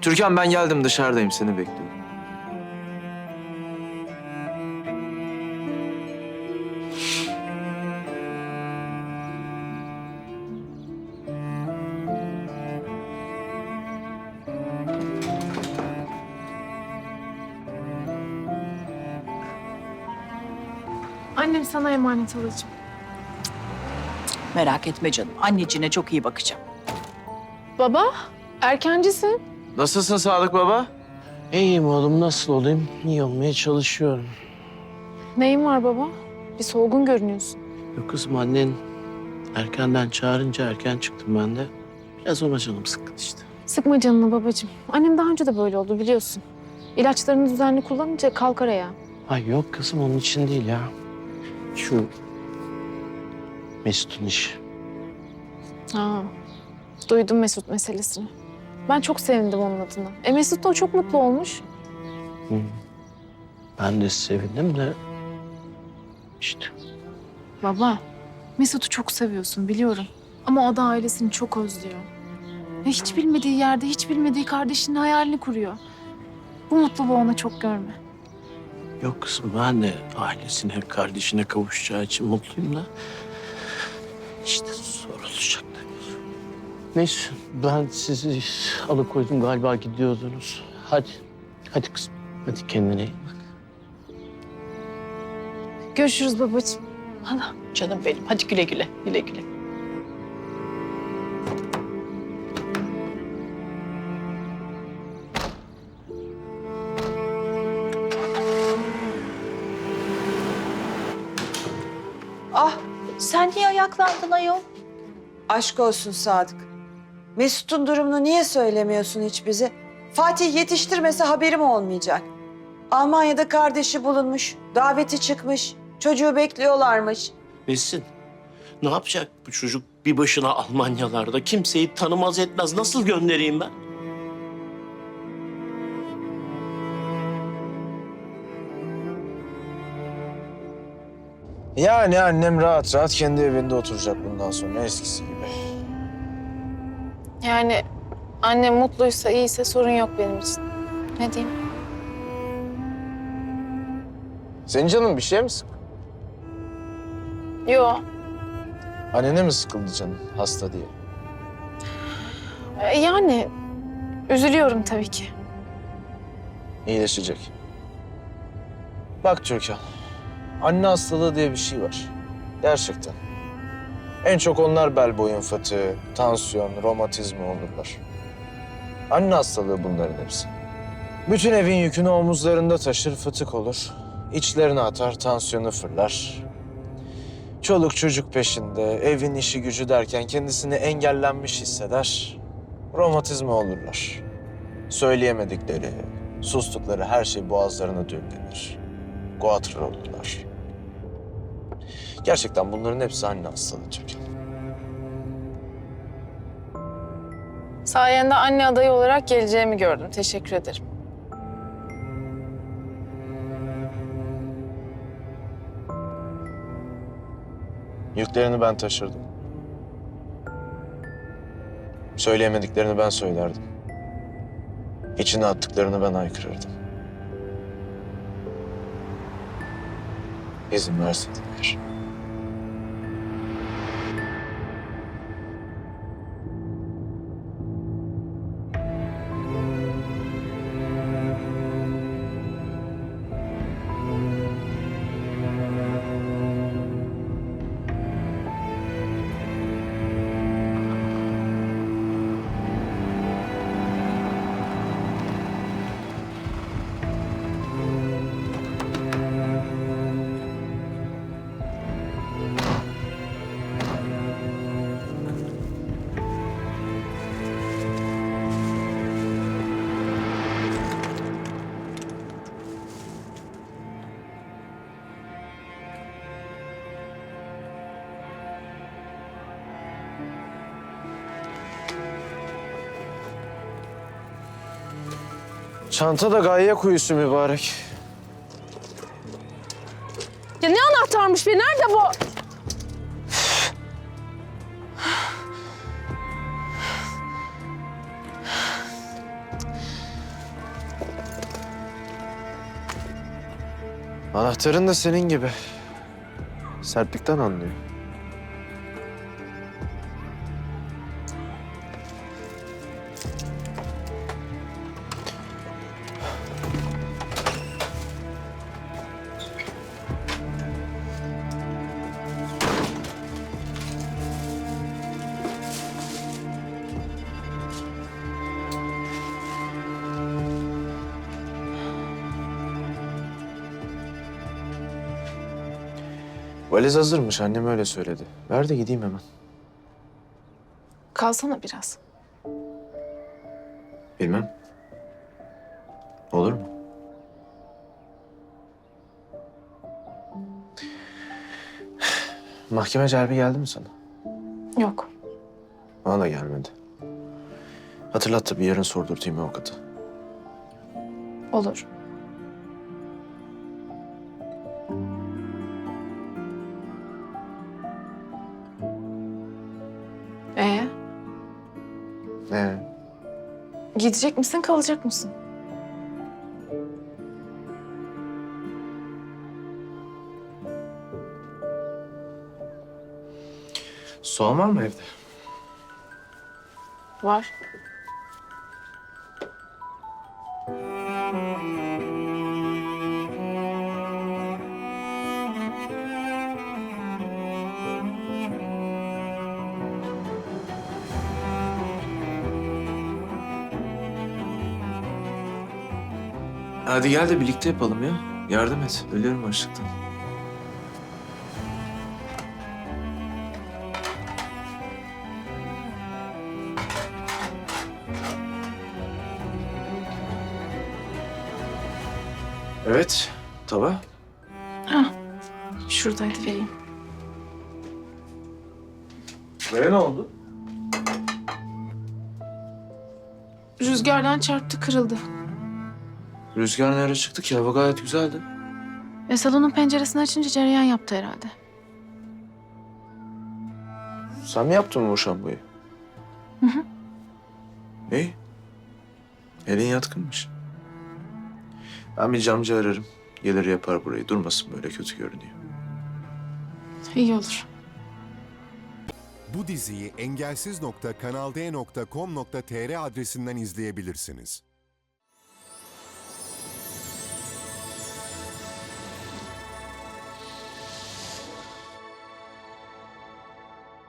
Türkan ben geldim dışarıdayım seni bekliyorum. Annem sana emanet alacağım. Merak etme canım. Anneciğine çok iyi bakacağım. Baba, erkencisin. Nasılsın Sadık baba? İyiyim oğlum nasıl olayım? İyi olmaya çalışıyorum. Neyin var baba? Bir solgun görünüyorsun. Yok kızım annen erkenden çağırınca erken çıktım ben de. Biraz ona canım sıkkın işte. Sıkma canını babacığım. Annem daha önce de böyle oldu biliyorsun. İlaçlarını düzenli kullanınca kalkar ayağa. Ay yok kızım onun için değil ya. Şu Mesut'un işi. Ha, duydum Mesut meselesini. Ben çok sevindim onun adına. E Mesut da o çok mutlu olmuş. Hı. Ben de sevindim de işte Baba, Mesut'u çok seviyorsun biliyorum. Ama o da ailesini çok özlüyor. Ve hiç bilmediği yerde, hiç bilmediği kardeşinin hayalini kuruyor. Bu mutluluğu ona çok görme. yok kızım ben de ailesine, kardeşine kavuşacağı için mutluyum da işte sorulacak. Neyse ben sizi alıkoydum galiba gidiyordunuz. Hadi, hadi kızım. Hadi kendine iyi bak. Görüşürüz babacığım. Ana canım benim. Hadi güle güle. Güle güle. Ah sen niye ayaklandın ayol? Aşk olsun Sadık. Mesut'un durumunu niye söylemiyorsun hiç bize? Fatih yetiştirmese haberim olmayacak. Almanya'da kardeşi bulunmuş, daveti çıkmış, çocuğu bekliyorlarmış. Nesin? Ne yapacak bu çocuk bir başına Almanyalarda? Kimseyi tanımaz etmez. Nasıl göndereyim ben? Yani annem rahat rahat kendi evinde oturacak bundan sonra eskisi gibi. Yani annem mutluysa, iyiyse sorun yok benim için. Ne diyeyim? Senin canın bir şey mi sık? Yo, Annene mi sıkıldı canın hasta diye? e, yani üzülüyorum tabii ki. İyileşecek. Bak Türkan, anne hastalığı diye bir şey var. Gerçekten. En çok onlar bel boyun fıtığı, tansiyon, romatizma olurlar. Anne hastalığı bunların hepsi. Bütün evin yükünü omuzlarında taşır, fıtık olur. İçlerine atar, tansiyonu fırlar. Çoluk çocuk peşinde, evin işi gücü derken kendisini engellenmiş hisseder. Romatizma olurlar. Söyleyemedikleri, sustukları her şey boğazlarına düğümlenir. Guatr olurlar. Gerçekten bunların hepsi anne hastalığı Türkan. Sayende anne adayı olarak geleceğimi gördüm. Teşekkür ederim. Yüklerini ben taşırdım. Söyleyemediklerini ben söylerdim. İçine attıklarını ben aykırırdım. İzin versin eğer. Çanta da gayya kuyusu mübarek. Ya ne anahtarmış be? Nerede bu? Anahtarın da senin gibi. Sertlikten anlıyor. Valiz hazırmış. Annem öyle söyledi. Ver de gideyim hemen. Kalsana biraz. Bilmem. Olur mu? Mahkeme celbi geldi mi sana? Yok. Bana da gelmedi. Hatırlat tabii yarın sordurtayım avukatı. Olur. Ee, Ee, gidecek misin, kalacak mısın? soğan var mı evde? Var. Hadi gel de birlikte yapalım ya. Yardım et. Ölüyorum açlıktan. Evet. Tava. Şuradaydı vereyim. Ve ne oldu? Rüzgardan çarptı, kırıldı. Rüzgar nereye çıktı ki? Hava gayet güzeldi. Ve salonun penceresini açınca cereyan yaptı herhalde. Sen mi yaptın bu şampuayı? Hı hı. İyi. Elin yatkınmış. Ben bir camcı ararım. Gelir yapar burayı. Durmasın böyle kötü görünüyor. İyi olur. Bu diziyi engelsiz.kanalde.com.tr adresinden izleyebilirsiniz.